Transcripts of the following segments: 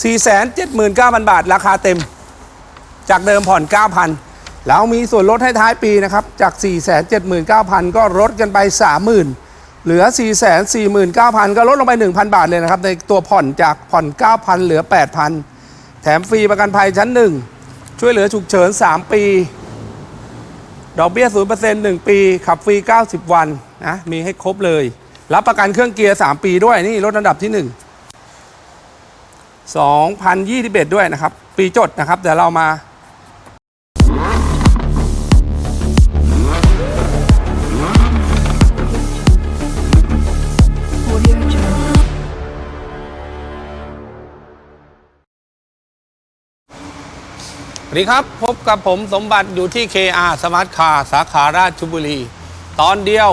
479,000 บาท ราคาเต็ม จากเดิมผ่อน 9,000 แล้วมีส่วนลดให้ท้ายปีนะครับ จาก 479,000 ก็ลดกันไป 30,000 เหลือ 449,000 ก็ลดลงไป 1,000 บาทเลยนะครับ ในตัวผ่อนจากผ่อน 9,000 เหลือ 8,000 แถมฟรีประกันภัยชั้น 1 ช่วยเหลือฉุกเฉิน 3 ปี ดอกเบี้ย 0% 1 ปี ขับฟรี 90 วันนะมีให้ครบเลย รับประกันเครื่องเกียร์ 3 ปีด้วยนี่รถอันดับที่ 1 2021 ด้วยนะครับ ปีจดนะครับ เดี๋ยวเรามาสวัสดีครับ พบกับผมสมบัติอยู่ที่ KR Smart Car สาขาราชบุรี ตอนเดียว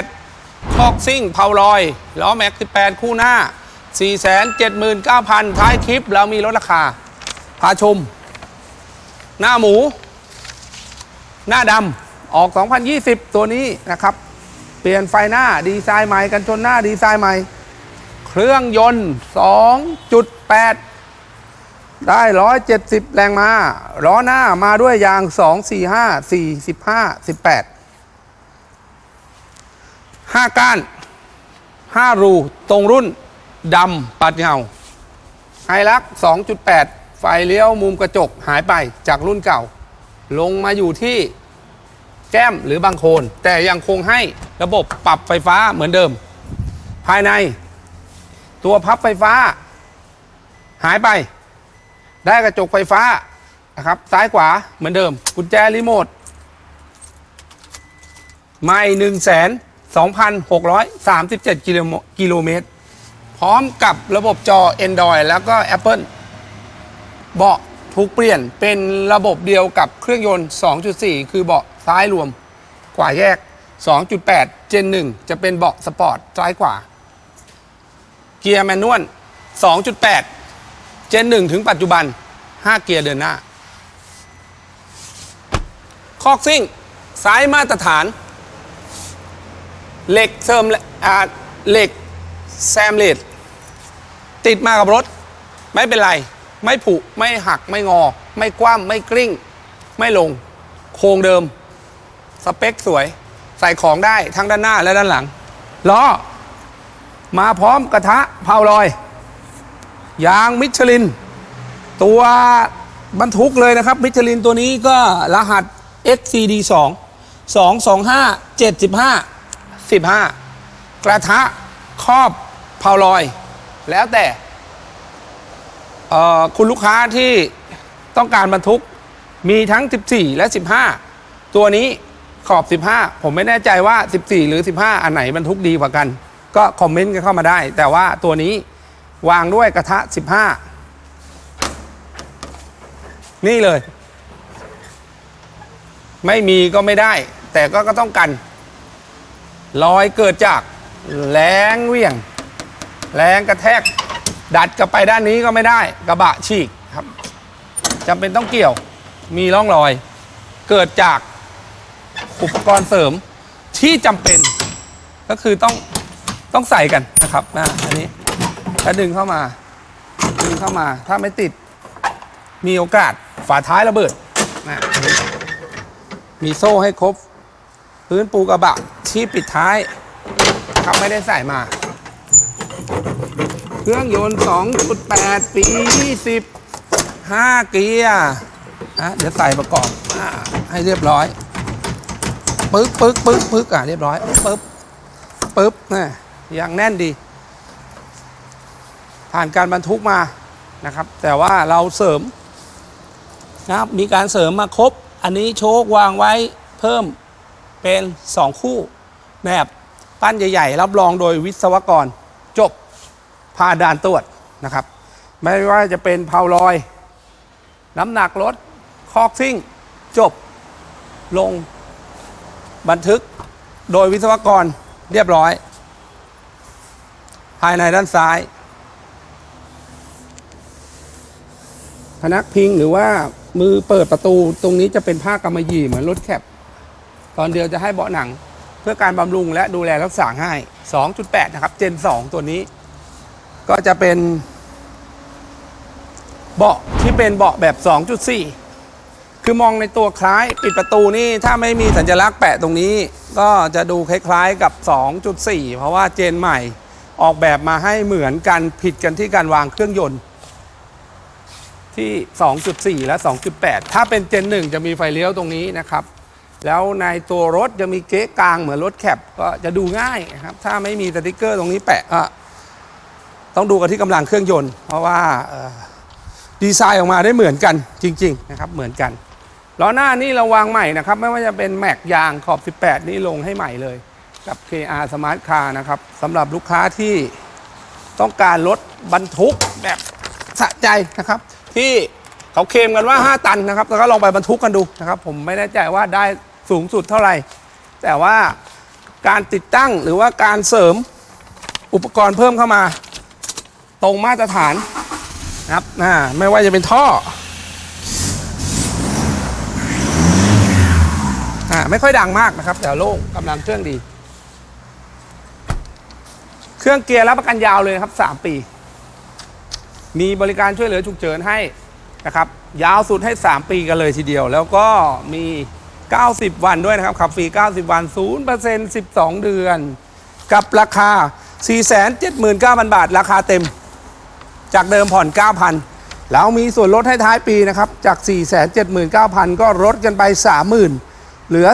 2.8 คอกซิ่งเผาลอย ล้อแม็ก 18 คู่หน้า 479,000 ท้ายคลิปเรามีลดราคา พาชม หน้าหมู หน้าดำออก 2020 ตัวนี้นะครับ เปลี่ยนไฟหน้าดีไซน์ใหม่กันชนหน้าดีไซน์ใหม่ เครื่องยนต์ 2.8 ได้ 170 แรงม้าล้อหน้ามาด้วยยาง 2 4 5 4 15 18 5 ก้าน 5 รูตรงรุ่น ดำปัดเงาไฮลัก 2.8 ไฟเลี้ยวมุมกระจกหายไปจากรุ่นเก่า ลงมาอยู่ที่แก้มหรือบางโคน แต่ยังคงให้ระบบปรับไฟฟ้าเหมือนเดิม ภายใน ตัวพับไฟฟ้า หายไป ได้กระจกไฟฟ้านะครับ ซ้ายขวาเหมือนเดิม กุญแจรีโมทไม่หนึ่งแสนสองพันหกร้อยสามสิบเจ็ดกิโลเมตร พร้อมกับระบบจอ Android แล้วก็ Apple เบาะถูกเปลี่ยนเป็นระบบเดียวกับเครื่องยนต์ 2.4 คือเบาะซ้ายรวมขวาแยก 2.8 Gen 1 จะเป็นเบาะสปอร์ตซ้ายขวา เกียร์แมนนวล 2.8เจนหนึ่งถึงปัจจุบัน 5 เกียร์เดินหน้า คอกซิ่งสายมาตรฐาน เหล็กเสริมเหล็ก แซมเลดติดมากับรถ ไม่เป็นไร ไม่ผุไม่หักไม่งอ ไม่คว่ำไม่กลิ้ง ไม่ลง โครงเดิม สเปคสวย ใส่ของได้ทั้งด้านหน้าและด้านหลังล้อมาพร้อมกระทะเผาลอย ยางมิชลิน ตัวบรรทุกเลยนะครับ มิชลินตัวนี้ก็รหัส XCD 2 225 75 15 กระทะครอบ เผาลอย แล้วแต่คุณลูกค้าที่ต้องการบรรทุกมีทั้ง 14 และ 15 ตัวนี้ขอบ 15 ผมไม่แน่ใจว่า 14 หรือ 15 อันไหนบรรทุกดีกว่ากัน ก็คอมเมนต์กันเข้ามาได้ แต่ว่าตัวนี้วางด้วยกระทะ 15 นี่เลย ไม่มีก็ไม่ได้ แต่ก็ก็ต้องกันรอยเกิดจากแรงเวี่ยง แรงกระแทก ดัดกลับไปด้านนี้ก็ไม่ได้ กระบะฉีกครับจำเป็นต้องเกี่ยวมีร่องรอย เกิดจากอุปกรณ์เสริมที่จำเป็น ก็คือต้องต้องใส่กันนะครับนะอันนี้ถ้าดึงเข้ามาดึงเข้ามาถ้าไม่ติด มีโอกาสฝาท้ายระเบิดนะมีโซ่ให้ครบ พื้นปูกระบะที่ปิดท้ายครับไม่ได้ใส่มา เครื่องยนต์ 2.8 ปี20 5 เกียร์นะเดี๋ยวใส่ประกอบอให้เรียบร้อย ปึ๊กปึ๊กปึ๊กปึ๊กอะเรียบร้อย ปึ๊บ ปึ๊บนะยังแน่นดี ผ่านการบรรทุกมานะครับ แต่ว่าเราเสริมนะครับมีการเสริมมาครบ อันนี้โชควางไว้เพิ่มเป็น 2 คู่แบบปั้นใหญ่ ๆ รับรองโดยวิศวกรจบ ผ่านด่านตรวจนะครับ ไม่ว่าจะเป็นเพาลอย น้ำหนักรถ คอกซิ่ง จบ ลงบันทึกโดยวิศวกรเรียบร้อย ภายในด้านซ้าย พนักพิงหรือว่ามือเปิดประตูตรงนี้จะเป็นผ้ากำมะหยี่เหมือนรถแคปตอนเดียวจะให้เบาะหนัง เพื่อการบำรุงและดูแลรักษาให้ 2.8 นะครับ เจน 2 ตัวนี้ ก็จะเป็นเบาะที่เป็นเบาะแบบ 2.4 คือมองในตัวคล้ายปิดประตูนี่ถ้าไม่มีสัญลักษณ์แปะตรงนี้ ก็จะดูคล้ายๆกับ 2.4 เพราะว่าเจนใหม่ออกแบบมาให้เหมือนกันผิดกันที่การวางเครื่องยนต์ที่ 2.4 และ 2.8 ถ้าเป็นเจน 1 จะมีไฟเลี้ยวตรงนี้นะครับ แล้วในตัวรถจะมีเก๊กลางเหมือนรถแคปก็จะดูง่ายนะครับ ถ้าไม่มีสติกเกอร์ตรงนี้แปะ ต้องดูกันที่กำลังเครื่องยนต์ เพราะว่าดีไซน์ออกมาได้เหมือนกันจริงๆนะครับเหมือนกันล้อหน้านี่เราวางใหม่นะครับ ไม่ว่าจะเป็นแม็กยางขอบ 18 นี่ลงให้ใหม่เลย กับ KR Smart Car นะครับสำหรับลูกค้าที่ต้องการรถบรรทุกแบบสะใจนะครับ ที่เขาเคมกันว่า 5 ตันนะครับแล้วก็ลองไปบรรทุกกันดูนะครับ ผมไม่แน่ใจว่าได้สูงสุดเท่าไหร่ แต่ว่าการติดตั้งหรือว่าการเสริมอุปกรณ์เพิ่มเข้ามา ตรงมาตรฐานนะครับอ่าไม่ว่าจะเป็นท่ออ่าไม่ค่อยดังมากนะครับ แต่โล่งกำลังเครื่องดี เครื่องเกียร์รับประกันยาวเลยนะครับ 3 ปี มีบริการช่วยเหลือฉุกเฉินให้นะครับ ยาวสุดให้ 3 ปีกันเลยทีเดียว แล้วก็มี 90 วันด้วยนะครับ ขับฟรี 90 วัน 0% 12 เดือน กับราคา 479,000 บาท ราคาเต็ม จากเดิมผ่อน 9,000 แล้วมีส่วนลดให้ท้ายปีนะครับ จาก 479,000 ก็ลดกันไป 30,000 เหลือ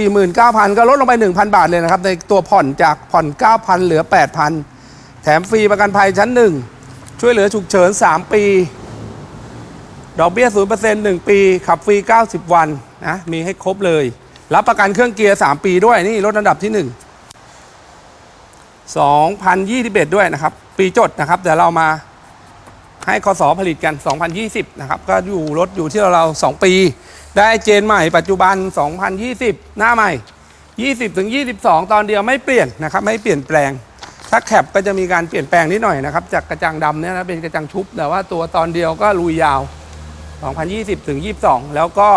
449,000 ก็ลดลงไป 1,000 บาทเลยนะครับ ในตัวผ่อนจากผ่อน 9,000 เหลือ 8,000 แถมฟรีประกันภัยชั้น 1 ช่วยเหลือฉุกเฉิน 3 ปี ดอกเบี้ย 0% 1 ปี ขับฟรี 90 วันนะมีให้ครบเลย รับประกันเครื่องเกียร์ 3 ปีด้วยนี่รถอันดับที่ 1 2021 ด้วยนะครับ ปีจดนะครับ เดี๋ยวเรามา ให้คสผลิตกัน 2020 นะครับ ก็อยู่รถอยู่ที่เราๆ2ปี ได้เจนใหม่ปัจจุบัน 2020 หน้าใหม่ 20ถึง22 ตอนเดียวไม่เปลี่ยนนะครับ ไม่เปลี่ยนแปลง ถ้าแคปก็จะมีการเปลี่ยนแปลงนิดหน่อยนะครับ จากกระจังดำเนี่ยนะเป็นกระจังชุบ แต่ว่าตัวตอนเดียวก็ลุยยาว 2020ถึง22 แล้วก็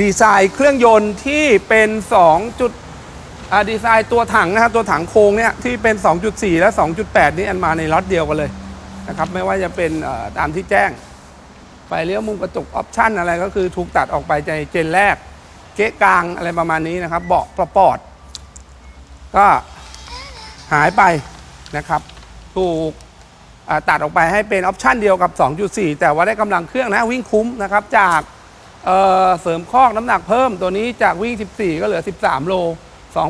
ดีไซน์เครื่องยนต์ที่เป็น2จุดดีไซน์ตัวถังนะครับตัวถังโครงเนี่ยที่เป็น 2.4 และ 2.8 นี่อันมาในล็อตเดียวกันเลย นะครับไม่ว่าจะเป็นตามที่แจ้ง ไฟเลี้ยวมุมกระจกออปชั่นอะไรก็คือถูกตัดออกไปในเจนแรกเก๊กลางอะไรประมาณนี้นะครับ เบาะประปอด ก็หายไปนะครับ ถูกตัดออกไปให้เป็นออปชั่นเดียวกับ 2.4 แต่ว่าได้กำลังเครื่องนะวิ่งคุ้มนะครับ จากเเสริมคอกน้ำหนักเพิ่มตัวนี้จากวิ่ง 14 ก็เหลือ 13 โล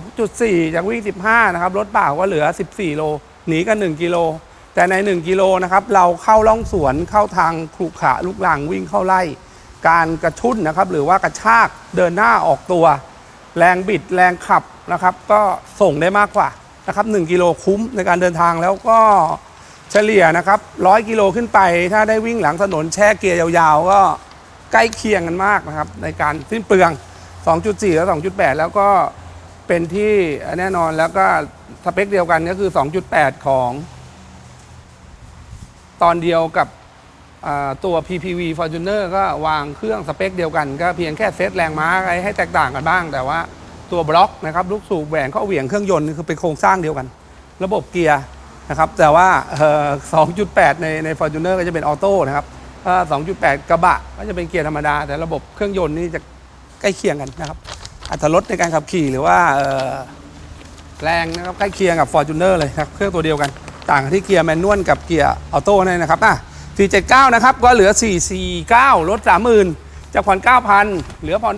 2.4 จากวิ่ง 15 นะครับรถเปล่าก็เหลือ 14 โล หนีกัน 1 กิโล แต่ใน 1 กิโลนะครับเราเข้าล่องสวนเข้าทางขรุขระลูกลังวิ่งเข้าไล่ การกระชุนนะครับหรือว่ากระชากเดินหน้าออกตัว แรงบิดแรงขับนะครับ ก็ส่งได้มากกว่านะครับ1กิโลคุ้มในการเดินทางแล้วก็เฉลี่ยนะครับ100กิโลขึ้นไปถ้าได้วิ่งหลังถนนแช่เกียร์ยาวๆ ก็ใกล้เคียงกันมากนะครับ ในการสิ้นเปลือง 2.4 และ 2.8 แล้วก็เป็นที่แน่นอนแล้วก็สเปคเดียวกันก็คือ 2.8 ของ ตอนเดียวกับตัว PPV Fortuner ก็วางเครื่องสเปคเดียวกัน ก็เพียงแค่เซตแรงม้าอะไรให้แตกต่างกันบ้าง แต่ว่าตัวบล็อกนะครับลูกสูบแหวนเข้าเหวี่ยงเครื่องยนต์คือเป็นโครงสร้างเดียวกัน ระบบเกียร์นะครับแต่ว่า 2.8 ในใน Fortuner ก็จะเป็นออโต้นะครับ2.8 กระบะก็จะเป็นเกียร์ธรรมดา แต่ระบบเครื่องยนต์นี่จะใกล้เคียงกันนะครับอัตราลดในการขับขี่หรือว่าแรงนะครับใกล้เคียงกับ Fortuner เลยครับเครื่องตัวเดียวกัน ต่างกันที่เกียร์แมนนวลกับเกียร์ออโต้นั่นนะครับอะ479 นะครับ ก็เหลือ 449 ลด 30,000 จากผ่อน 9,000 เหลือผ่อน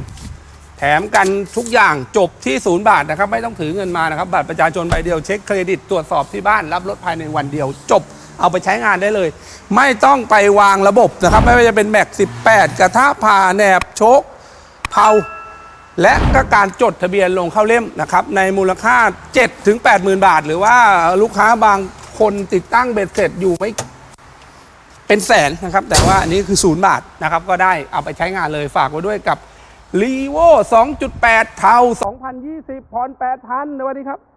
8,000 แถมกันทุกอย่างจบที่ 0 บาทนะครับ ไม่ต้องถือเงินมานะครับ บัตรประชาชนใบเดียวเช็คเครดิตตรวจสอบที่บ้านรับรถภายในวันเดียว จบเอาไปใช้งานได้เลย ไม่ต้องไปวางระบบนะครับ ไม่ว่าจะเป็นแม็ก18 กระทะผ่าแหนบโชคเผา และก็การจดทะเบียนลงเข้าเล่มนะครับในมูลค่า 7 ถึง 80,000 บาท หรือว่าลูกค้าบางคนติดตั้งเบ็ดเสร็จอยู่ไม่เป็นแสนนะครับ แต่ว่าอันนี้คือศูนย์บาทนะครับ ก็ได้เอาไปใช้งานเลยฝากไว้ด้วยกับ l ีโว2.8 เท่า 2020ผ่อน8,000 สวัสดีครับ